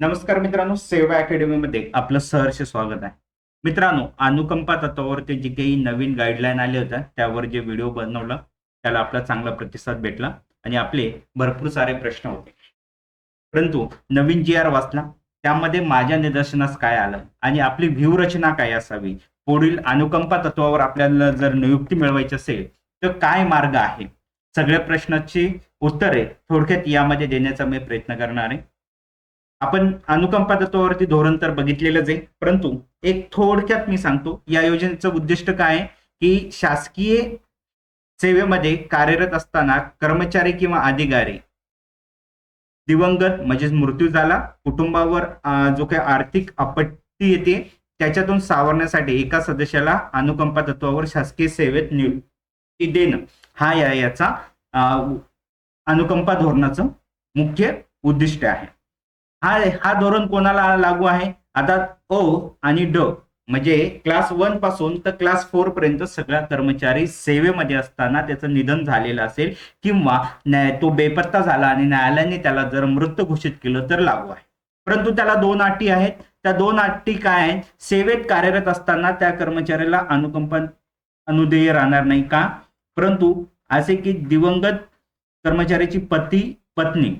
नमस्कार मित्रांनो सेवा अकॅडमीमध्ये आपलं सहर्ष स्वागत आहे. मित्रांनो अनुकंपा तत्वावरती जे काही नवीन गाईडलाईन आले होत्या त्यावर जे व्हिडिओ बनवला त्याला आपला चांगला प्रतिसाद भेटला आणि आपले भरपूर सारे प्रश्न होते. परंतु नवीन जी आर वाचला त्यामध्ये माझ्या निदर्शनास काय आलं आणि आपली व्यूहरचना काय असावी? पुढील अनुकंपा तत्वावर आपल्याला जर नियुक्ती मिळवायची असेल तर काय मार्ग आहे सगळ्या प्रश्नाची उत्तरे थोडक्यात यामध्ये देण्याचा मी प्रयत्न करणार आहे. आपण अनुकंपा तत्वावरती धोरण तर बघितलेलंच आहे परंतु एक थोडक्यात मी सांगतो या योजनेचं उद्दिष्ट काय आहे? की शासकीय सेवेमध्ये कार्यरत असताना कर्मचारी किंवा अधिकारी दिवंगत म्हणजेच मृत्यू झाला कुटुंबावर जो काही आर्थिक आपत्ती येते त्याच्यातून सावरण्यासाठी एका सदस्याला अनुकंपा तत्वावर शासकीय सेवेत नियुक्ती देणं. हा या याचा अनुकंपा धोरणाचं मुख्य उद्दिष्ट आहे. हा हा धोरण कोणाला लागू आहे? आता ओ आणि ड म्हणजे क्लास वनपासून तर क्लास फोर पर्यंत सगळा कर्मचारी सेवेमध्ये असताना त्याचं निधन झालेलं असेल किंवा तो बेपत्ता झाला आणि न्यायालयाने त्याला जर मृत घोषित केलं तर लागू आहे. परंतु त्याला दोन अटी आहेत. त्या दोन अटी काय आहेत? सेवेत कार्यरत असताना त्या कर्मचाऱ्याला अनुकंपन अनुदेय राहणार नाही का? परंतु असे की दिवंगत कर्मचाऱ्याची पती पत्नी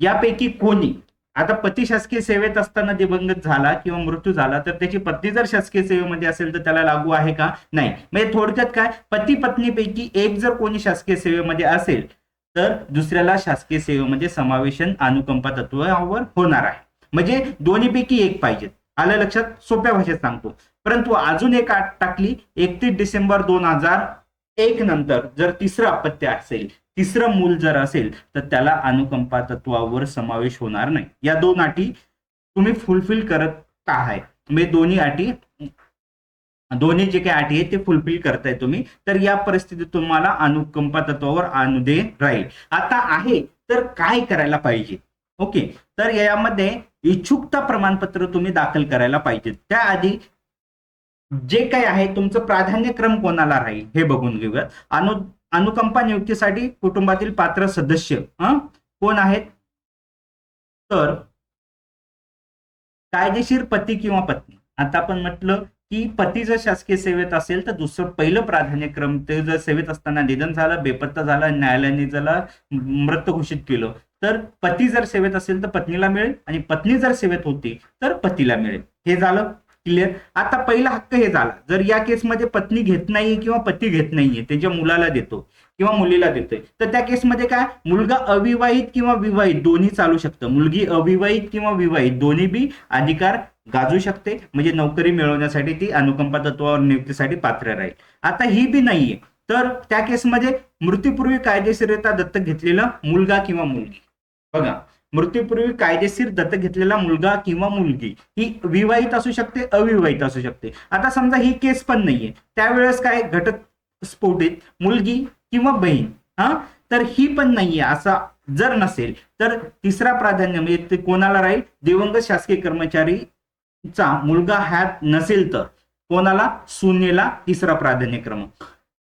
यापैकी कोणी आता पती शासकीय सेवेत असताना दिवंगत झाला किंवा मृत्यू झाला तर त्याची पत्नी जर शासकीय सेवेमध्ये असेल तर त्याला लागू आहे का? नाही. म्हणजे थोडक्यात काय? पती पत्नीपैकी एक जर कोणी शासकीय सेवेमध्ये असेल तर दुसऱ्याला शासकीय सेवेमध्ये समावेशन अनुकंपा तत्वावर होणार आहे. म्हणजे दोन्हीपैकी एक पाहिजेत आलं लक्षात? सोप्या भाषेत सांगतो. परंतु अजून एक आठ टाकली एकतीस डिसेंबर दोन हजार एक नंतर जर तिसरं अपत्य असेल तिसरं मूल जर असेल तर त्याला अनुकंपा तत्वावर समावेश होणार नाही. या दोन अटी तुम्ही फुलफिल करत आहात म्हणजे दोन्ही अटी दोन्ही जे काही अटी आहेत ते फुलफिल करताय तुम्ही. तर या परिस्थितीत तुम्हाला अनुकंपा तत्वावर अनुदेय राहील. आता आहे तर काय करायला पाहिजे? ओके. तर यामध्ये इच्छुकता प्रमाणपत्र तुम्ही दाखल करायला पाहिजे. त्याआधी जे काही आहे तुमचं प्राधान्यक्रम कोणाला राहील हे बघून घेऊयात. अनु अनुकंपा नियुक्तीसाठी कुटुंबातील पात्र सदस्य कोण आहेत? तर कायदेशीर पती किंवा पत्नी. आता आपण म्हटलं की पती जर शासकीय सेवेत असेल तर दुसरं पहिलं प्राधान्यक्रम ते जर सेवेत असताना निधन झालं बेपत्ता झाला न्यायालयाने त्याला मृत घोषित केलं तर पती जर सेवेत असेल तर पत्नीला मिळेल आणि पत्नी जर सेवेत होती तर पतीला मिळेल. हे झालं. क्लिअर आता पहिला हक्क हे झाला. जर या केसमध्ये पत्नी घेत नाहीये किंवा पती घेत नाहीये त्याच्या मुलाला देतो किंवा मुलीला देतोय तर त्या केसमध्ये काय? मुलगा अविवाहित किंवा विवाहित दोन्ही चालू शकतं. मुलगी अविवाहित किंवा विवाहित दोन्ही बी अधिकार गाजू शकते. म्हणजे नोकरी मिळवण्यासाठी ती अनुकंपा तत्वावर नियुक्तीसाठी पात्र राहील. आता ही बी नाहीये. तर त्या केसमध्ये मृत्यूपूर्वी कायदेशीरता दत्तक घेतलेला मुलगा किंवा मुलगी. बघा मृत्यूपूर्वी कायदेशीर दत्तक घेतलेला मुलगा किंवा मुलगी ही विवाहित असू शकते अविवाहित असू शकते. आता समजा ही केस पण नाहीये. त्यावेळेस काय घटस्फोटित मुलगी किंवा बहीण हा? तर ही पण नाहीये असा जर नसेल तर तिसरा प्राधान्य म्हणजे ते कोणाला राहील? दिवंगत शासकीय कर्मचारीचा मुलगा ह्यात नसेल तर. कोणाला? सुनेला तिसरा प्राधान्यक्रम.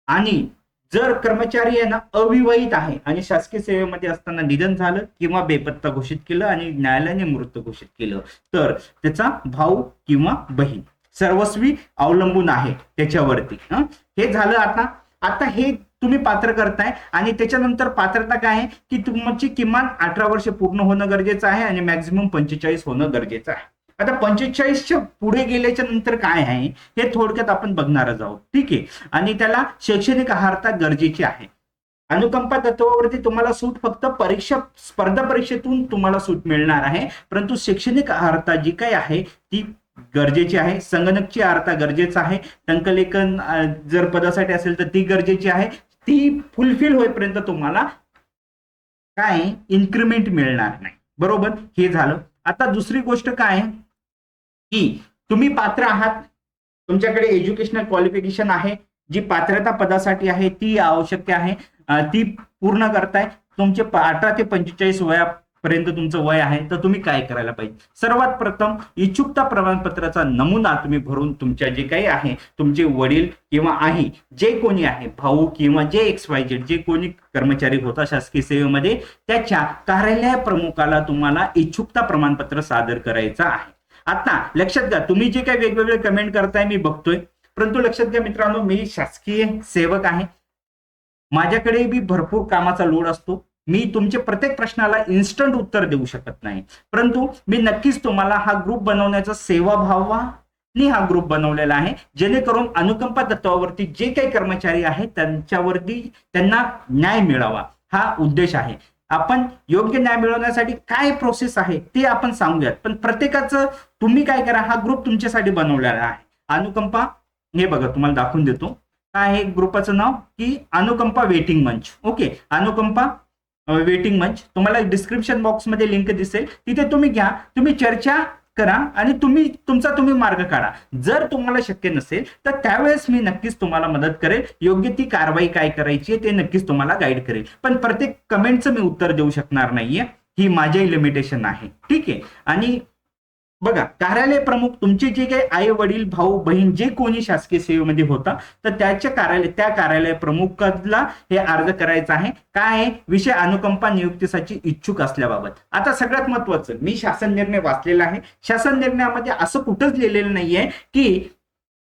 आणि जर कर्मचारी आहे ना अविवाहित आहे आणि शासकीय सेवेमध्ये असताना निधन झालं किंवा बेपत्ता घोषित केलं आणि न्यायालयाने मृत घोषित केलं तर त्याचा भाऊ किंवा बहीण सर्वस्वी अवलंबून आहे त्याच्यावरती. हे? झालं आता. आता हे तुम्ही पात्र करताय आणि त्याच्यानंतर पात्रता काय आहे? की तुमची किमान अठरा वर्ष पूर्ण होणं गरजेचं आहे आणि मॅक्झिमम पंचेचाळीस होणं गरजेचं आहे. आता पंचेचाळीसच्या पुढे गेल्याच्यानंतर काय आहे हे थोडक्यात आपण बघणारच आहोत. ठीक आहे? आणि त्याला शैक्षणिक आहारता गरजेची आहे. अनुकंपा तत्वावरती तुम्हाला सूट फक्त परीक्षा स्पर्धा परीक्षेतून तुम्हाला सूट मिळणार आहे. परंतु शैक्षणिक आहारता जी काही आहे ती गरजेची आहे. संगणकची आहारता गरजेचं आहे. टंकलेखन जर पदासाठी असेल तर ती गरजेची आहे. ती फुलफिल होईपर्यंत तुम्हाला काय? इन्क्रिमेंट मिळणार नाही. बरोबर? हे झालं. आता दुसरी गोष्ट काय? आहे की तुम्ही पात्र आहात. तुमच्याकडे एज्युकेशनल क्वालिफिकेशन आहे. जी पात्रता पदासाठी आहे ती आवश्यक आहे. ती पूर्ण करताय. तुमचे अठरा ते पंचेचाळीस वयापर्यंत तुमचं वय आहे. तर तुम्ही काय करायला पाहिजे? सर्वात प्रथम इच्छुकता प्रमाणपत्राचा नमुना तुम्ही भरून तुमच्या जे काही आहे तुमचे वडील किंवा आई जे कोणी आहे भाऊ किंवा जे एक्स वाय जेड जे कोणी कर्मचारी होता शासकीय सेवेमध्ये त्याच्या कार्यालय प्रमुखाला तुम्हाला इच्छुकता प्रमाणपत्र सादर करायचं आहे. आता लक्षात घ्या तुम्ही जे काही वेगवेगळे कमेंट करताय मी बघतोय. परंतु लक्षात घ्या मित्रांनो मी शासकीय सेवक आहे. माझ्याकडे बी भरपूर कामाचा लोड असतो. मी तुमच्या प्रत्येक प्रश्नाला इन्स्टंट उत्तर देऊ शकत नाही. परंतु मी नक्कीच तुम्हाला हा ग्रुप बनवण्याचा सेवाभावाने हा ग्रुप बनवलेला आहे. जेणेकरून अनुकंपा तत्वावरती जे काही कर्मचारी आहेत त्यांच्यावरती त्यांना न्याय मिळावा. हा उद्देश आहे. आपण योग्य न्याय मिळवण्यासाठी काय प्रोसेस आहे ते आपण सांगूयात. पण प्रत्येकाचं तुम्ही काय करा हा ग्रुप तुमच्यासाठी बनवलेला आहे. अनुकंपा हे बघा तुम्हाला दाखवून देतो. काय आहे ग्रुपाचं नाव? की अनुकंपा वेटिंग मंच. ओके अनुकंपा वेटिंग मंच. तुम्हाला डिस्क्रिप्शन बॉक्समध्ये लिंक दिसेल. तिथे तुम्ही घ्या. तुम्ही चर्चा करा आणि तुम्ही तुमचा तुम्ही मार्ग काढा. जर तुम्हाला शक्य नसेल तर त्यावेळेस मी नक्कीच तुम्हाला मदत करेल. योग्य ती कारवाई काय करायची आहे ते नक्कीच तुम्हाला गाईड करेल. पण प्रत्येक कमेंटचं मी उत्तर देऊ शकणार नाहीये. ही माझी लिमिटेशन आहे. ठीक आहे? आणि बघा कार्यालय प्रमुख तुमचे जे काही आई वडील भाऊ बहीण जे कोणी शासकीय सेवेमध्ये होता तर त्याच्या कार्यालय त्या कार्यालय प्रमुखाला हे अर्ज करायचा आहे. काय आहे? विषय अनुकंपा नियुक्तीसाठी इच्छुक असल्याबाबत. आता सगळ्यात महत्वाचं मी शासन निर्णय वाचलेला आहे. शासन निर्णयामध्ये असं कुठंच लिहिलेलं नाहीये की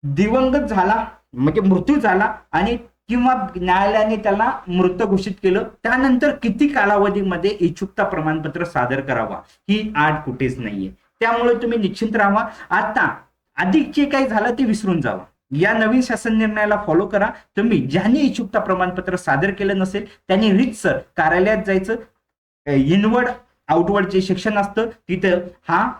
दिवंगत झाला म्हणजे मृत्यू झाला आणि किंवा न्यायालयाने त्याला मृत घोषित केलं. त्यानंतर किती कालावधीमध्ये इच्छुकता प्रमाणपत्र सादर करावा? ही आठ कुठेच नाहीये. त्यामुळे तुम्ही निश्चिंत राहा आता अधिक जे काही झालं ते विसरून जावं. या नवीन शासन निर्णयाला फॉलो करा. तुम्ही ज्यांनी इच्छुकता प्रमाणपत्र सादर केलं नसेल त्यांनी रितसर कार्यालयात जायचं. इनवर्ड आउटवर्ड जे शिक्षण असतं तिथं हा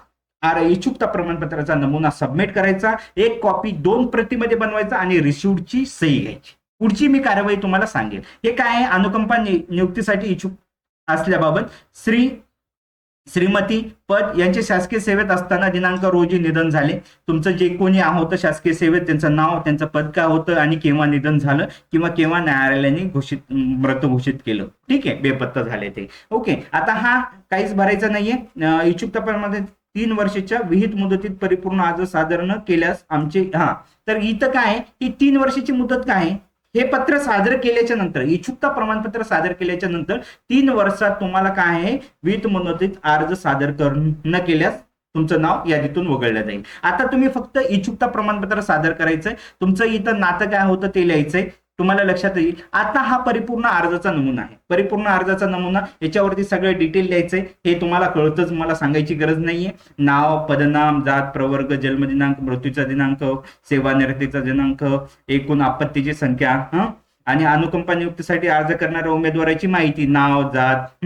आर इच्छुकता प्रमाणपत्राचा नमुना सबमिट करायचा. एक कॉपी दोन प्रतीमध्ये बनवायचा आणि रिसिव्हची सही घ्यायची. पुढची मी कारवाई तुम्हाला सांगेल हे काय आहे? अनुकंपा नियुक्तीसाठी इच्छुक असल्याबाबत श्री श्रीमती पद यांचे शासकीय सेवेत असताना दिनांक रोजी निधन झाले. तुमचं जे कोणी होतं शासकीय सेवेत त्यांचं नाव त्यांचं पद काय होतं आणि केव्हा निधन झालं किंवा केव्हा न्यायालयाने घोषित मृत घोषित केलं. ठीक आहे बेपत्ता झाले ते. ओके आता हा काहीच भरायचा नाहीये. अं, इच्छुकता तीन वर्षाच्या विहित मुदतीत परिपूर्ण अर्ज सादर न केल्यास आमचे हा. तर इथं काय आहे? ही तीन वर्षाची मुदत काय आहे? हे पत्र सादर केल्याच्यानंतर इच्छुकता प्रमाणपत्र सादर केल्याच्यानंतर तीन वर्षात तुम्हाला काय आहे? विहित मनोदित अर्ज सादर कर न केल्यास तुमचं नाव यादीतून वगळलं जाईल. आता तुम्ही फक्त इच्छुकता प्रमाणपत्र सादर करायचंय. तुमचं इथं नातं काय होतं ते लिहायचंय. तुम्हाला लक्षात येईल. आता हा परिपूर्ण अर्जाचा नमुना आहे. परिपूर्ण अर्जाचा नमुना याच्यावरती सगळं डिटेल लिहायचंय. हे तुम्हाला कळतच मला सांगायची गरज नाहीये. नाव पदनाम जात प्रवर्ग जन्मदिनांक मृत्यूचा दिनांक सेवानिवृत्तीचा दिनांक एकूण आपत्तीची संख्या हं? आणि अनुकंपा नियुक्तीसाठी अर्ज करणाऱ्या उमेदवाराची माहिती नाव जात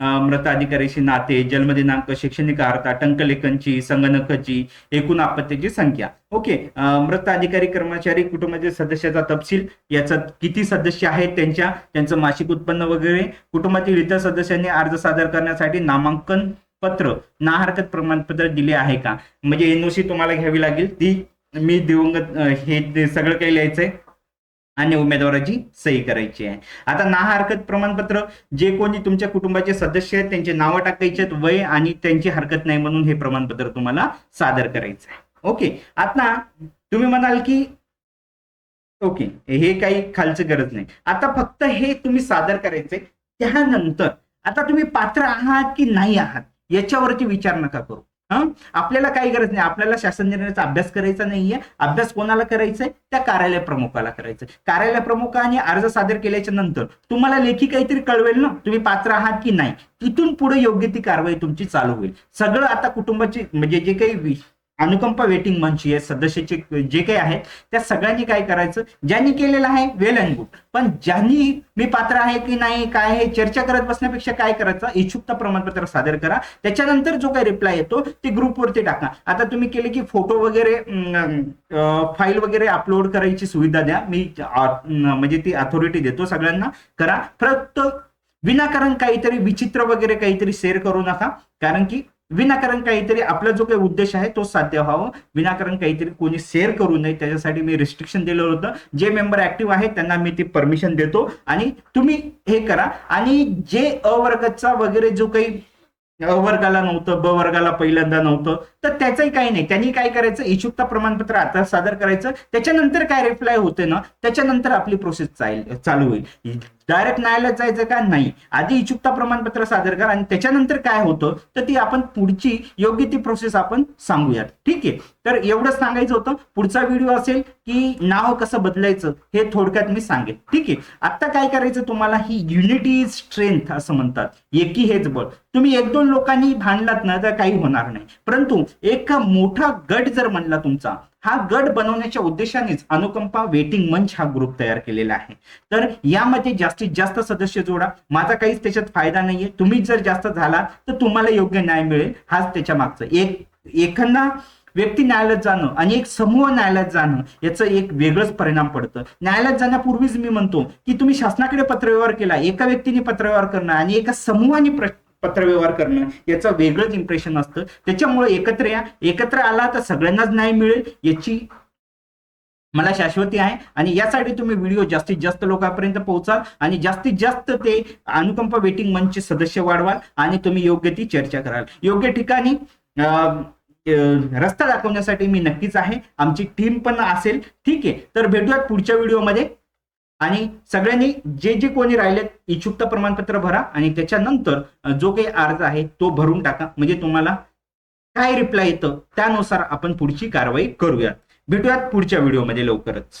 मृत अधिकाऱ्याशी नाते जन्मदिनांक शैक्षणिक अर्हता टंकलेखनची संगणकाची एकूण आपत्तीची संख्या. ओके मृत अधिकारी कर्मचारी कुटुंबातील सदस्याचा तपशील याचा किती सदस्य आहेत त्यांच्या त्यांचं मासिक उत्पन्न वगैरे कुटुंबातील इतर सदस्यांनी अर्ज सादर करण्यासाठी नामांकन पत्र ना हरकत प्रमाणपत्र दिले आहे का? म्हणजे एनओसी तुम्हाला घ्यावी लागेल ती मी दिवंगत हे सगळं काही लिहायचंय. आणि उमेदवाराची सही करायची आहे. आता ना हरकत प्रमाणपत्र जे कोणी तुमच्या कुटुंबाचे सदस्य आहेत त्यांचे नावं टाकायचे आहेत वय आणि त्यांची हरकत नाही म्हणून हे प्रमाणपत्र तुम्हाला सादर करायचं आहे. ओके आता तुम्ही म्हणाल की ओके हे काही खालचं गरज नाही. आता फक्त हे तुम्ही सादर करायचंय त्यानंतर आता तुम्ही पात्र आहात की नाही आहात याच्यावरती विचार नका करू. आपल्याला काही गरज नाही. आपल्याला शासन निर्णयाचा अभ्यास करायचा नाहीये. अभ्यास कोणाला करायचाय? त्या कार्यालय प्रमुखाला करायचं कार्यालय प्रमुखाने अर्ज सादर केल्याच्यानंतर तुम्हाला लेखी काहीतरी कळवेल ना? तुम्ही पात्र आहात की नाही? तिथून पुढे योग्य ती कारवाई तुमची चालू होईल. सगळं आता कुटुंबाची म्हणजे जे काही अनुकंपा वेटिंग मंच या सदस्याचे जे काही आहेत त्या सगळ्यांनी काय करायचं? ज्यांनी केलेलं आहे वेल अँड गुड पण ज्यांनी मी पात्र आहे की नाही काय आहे चर्चा करत बसण्यापेक्षा काय करायचं? इच्छुकता प्रमाणपत्र सादर करा. त्याच्यानंतर जो काही रिप्लाय येतो ते ग्रुपवरती टाका. आता तुम्ही केले की फोटो वगैरे फाईल वगैरे अपलोड करायची सुविधा द्या. मी म्हणजे ती अथॉरिटी देतो सगळ्यांना. करा. फक्त विनाकारण काहीतरी विचित्र वगैरे काहीतरी शेअर करू नका. कारण की विनाकारण काहीतरी आपला जो काही उद्देश आहे तो साध्य व्हावं. विनाकारण काहीतरी कोणी शेअर करू नये त्याच्यासाठी मी रिस्ट्रिक्शन दिलं होतं. जे मेंबर ऍक्टिव्ह आहेत त्यांना मी ती परमिशन देतो आणि तुम्ही हे करा. आणि जे अवर्गाचा वगैरे जो काही वर्गाला नव्हतं ब वर्गाला पहिल्यांदा नव्हतं तर त्याचंही काही नाही. त्यांनी काय करायचं? इच्छुकता प्रमाणपत्र आता सादर करायचं. त्याच्यानंतर काय रिप्लाय होते ना त्याच्यानंतर आपली प्रोसेस चालू होईल. डायरेक्ट न्यायालयात जायचं का? नाही. आधी इच्छुकता प्रमाणपत्र सादर करा आणि त्याच्यानंतर काय होतं? तर ती आपण पुढची योग्य ती प्रोसेस आपण सांगूयात. ठीक आहे? तर एवढंच सांगायचं होतं. पुढचा व्हिडिओ असेल की नाव कसं बदलायचं हे थोडक्यात मी सांगेन. ठीक आहे? आता काय करायचं तुम्हाला? ही युनिटी इज स्ट्रेंथ असं म्हणतात. एकी हेच बळ. तुम्ही एक दोन लोकांनी भांडलात ना तर काही होणार नाही. परंतु एक मोठा गट जर म्हणला तुमचा हा गट बनवण्याच्या उद्देशानेच अनुकंपा वेटिंग मंच हा ग्रुप तयार केलेला आहे. तर यामध्ये जास्तीत जास्त सदस्य जोडा. माझा काहीच त्याच्यात फायदा नाहीये. तुम्ही जर जास्त झाला तर तुम्हाला योग्य न्याय मिळेल. हाच त्याच्या मागचं. एक एखादा व्यक्ती न्यायालयात जाणं आणि एक समूह न्यायालयात जाणं याचं एक वेगळंच परिणाम पडतं. न्यायालयात जाण्यापूर्वीच मी म्हणतो की तुम्ही शासनाकडे पत्रव्यवहार केला एका व्यक्तीने पत्रव्यवहार करणं आणि एका समूहाने पत्रव्यवहार करणं याचं वेगळंच इम्प्रेशन असतं. त्याच्यामुळे एकत्र या एकत्र आला तर सगळ्यांनाच न्याय मिळेल याची मला शाश्वती आहे. आणि यासाठी तुम्ही व्हिडिओ जास्तीत जास्त लोकांपर्यंत पोहोचाल आणि जास्तीत जास्त ते अनुकंपा वेटिंग मंचचे सदस्य वाढवाल आणि तुम्ही योग्य ती चर्चा कराल. योग्य ठिकाणी अं, रस्ता दाखवण्यासाठी मी नक्कीच आहे. आमची टीम पण असेल. ठीक आहे. तर भेटूयात पुढच्या व्हिडिओमध्ये. आणि सगळ्यांनी जे जे कोणी राहिलेत इच्छुकता प्रमाणपत्र भरा आणि त्याच्यानंतर जो काही अर्ज आहे तो भरून टाका. म्हणजे तुम्हाला काय रिप्लाय येतं त्यानुसार आपण पुढची कारवाई करूयात. भेटूयात पुढच्या व्हिडिओमध्ये लवकरच.